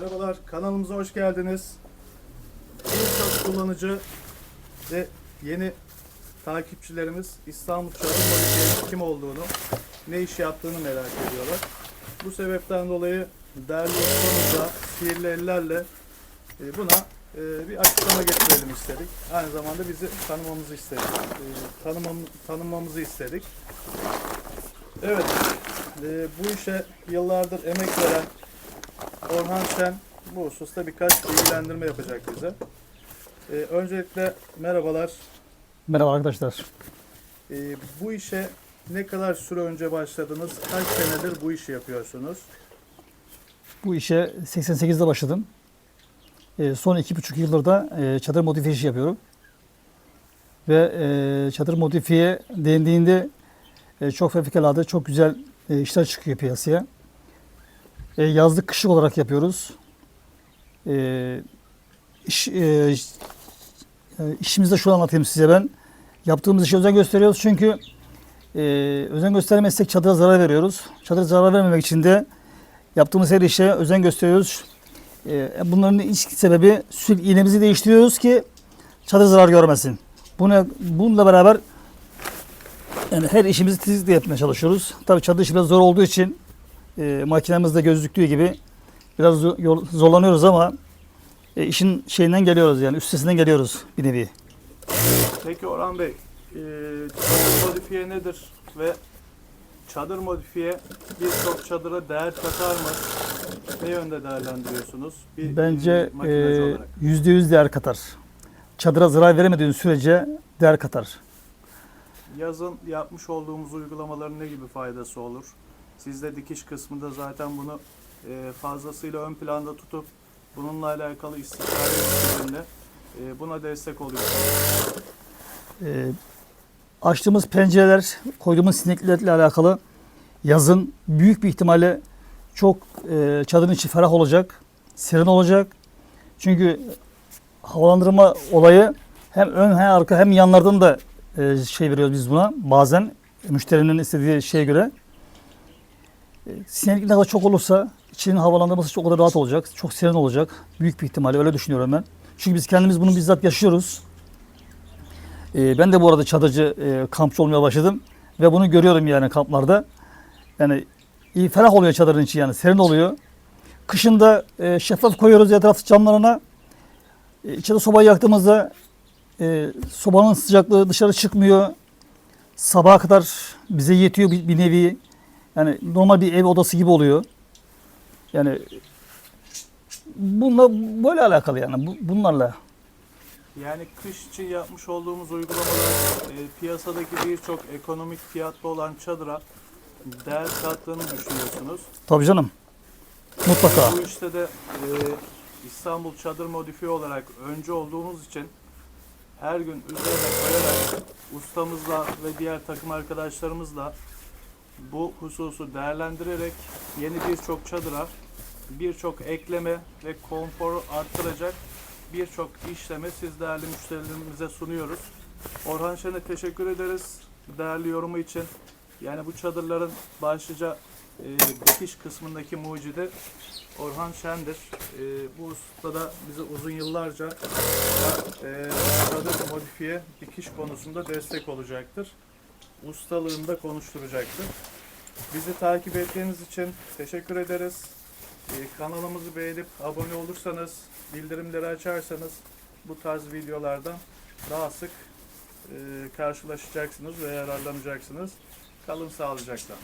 Merhabalar, kanalımıza hoş geldiniz. Birçok kullanıcı ve yeni takipçilerimiz İstanbul Çadır Modifiye'nin kim olduğunu, ne iş yaptığını merak ediyorlar. Bu sebepten dolayı değerli ustamızla, sihirli ellerle e, buna e, bir açıklama getirelim istedik. Aynı zamanda bizi tanımamızı istedik. E, tanımam, tanımamızı istedik. Evet, bu işe yıllardır emek veren Orhan Şen bu hususta birkaç bilgilendirme yapacak bize. Ee, öncelikle merhabalar. Merhaba arkadaşlar. Ee, bu işe ne kadar süre önce başladınız? Kaç senedir bu işi yapıyorsunuz? Bu işe 88'de başladım. Ee, son iki buçuk yıldır da e, çadır modifiye işi yapıyorum. Ve e, çadır modifiye dendiğinde e, çok fevkalade, çok güzel e, işler çıkıyor piyasaya. E, yazlık kışlık olarak yapıyoruz. E, iş, e, e, işimizde şunu anlatayım size ben. Yaptığımız işe özen gösteriyoruz çünkü e, özen göstermezsek çadıra zarar veriyoruz. Çadıra zarar vermemek için de yaptığımız her işe özen gösteriyoruz. E, bunların ilk sebebi sürekli iğnemizi değiştiriyoruz ki çadır zarar görmesin. Buna, bununla beraber yani her işimizi titizlikle yapmaya çalışıyoruz. Tabii çadır işi biraz zor olduğu için e, makinemizde gözüktüğü gibi biraz yol- zorlanıyoruz ama e, işin şeyinden geliyoruz yani üstesinden geliyoruz bir nevi. Peki Orhan Bey, e, çadır modifiye nedir ve çadır modifiye birçok çadıra değer katar mı? Ne yönde değerlendiriyorsunuz? Bir, Bence e, makinacı e, olarak. yüzde yüz değer katar. Çadıra zarar veremediğin sürece değer katar. Yazın yapmış olduğumuz uygulamaların ne gibi faydası olur? Siz de dikiş kısmında zaten bunu e, fazlasıyla ön planda tutup bununla alakalı üzerinde e, buna destek oluyorsunuz. E, açtığımız pencereler, koyduğumuz sineklerle alakalı yazın büyük bir ihtimalle çok e, çadırın içi ferah olacak, serin olacak. Çünkü havalandırma olayı hem ön hem arka hem yanlardan da e, şey veriyoruz biz buna bazen müşterinin istediği şeye göre. E, sineklik hava çok olursa içinin havalandırması çok kadar rahat olacak, çok serin olacak. Büyük bir ihtimalle öyle düşünüyorum ben. Çünkü biz kendimiz bunu bizzat yaşıyoruz. E, ben de bu arada çadırcı, e, kampçı olmaya başladım ve bunu görüyorum yani kamplarda. Yani iyi ferah oluyor çadırın içi yani serin oluyor. Kışında e, şeffaf koyuyoruz etraf camlarına. E, içeride sobayı yaktığımızda e, sobanın sıcaklığı dışarı çıkmıyor. Sabaha kadar bize yetiyor bir, bir nevi. Yani normal bir ev odası gibi oluyor. Yani bununla böyle alakalı yani bu, bunlarla. Yani kış için yapmış olduğumuz uygulamalar e, piyasadaki birçok ekonomik fiyatlı olan çadıra değer kattığını düşünüyorsunuz. Tabii canım. Mutlaka. Bu işte de e, İstanbul Çadır Modifiye olarak önce olduğumuz için her gün üzerine koyarak ustamızla ve diğer takım arkadaşlarımızla bu hususu değerlendirerek yeni birçok çadıra birçok ekleme ve konforu arttıracak birçok işlemi siz değerli müşterilerimize sunuyoruz. Orhan Şen'e teşekkür ederiz değerli yorumu için. Yani bu çadırların başlıca e, dikiş kısmındaki mucidi Orhan Şen'dir. E, bu ustada bize uzun yıllarca e, çadır modifiye dikiş konusunda destek olacaktır. Ustalığını da konuşturacaktır. Bizi takip ettiğiniz için teşekkür ederiz. E, kanalımızı beğenip abone olursanız, bildirimleri açarsanız bu tarz videolardan daha sık e, karşılaşacaksınız ve yararlanacaksınız. Kalın sağlıcakla.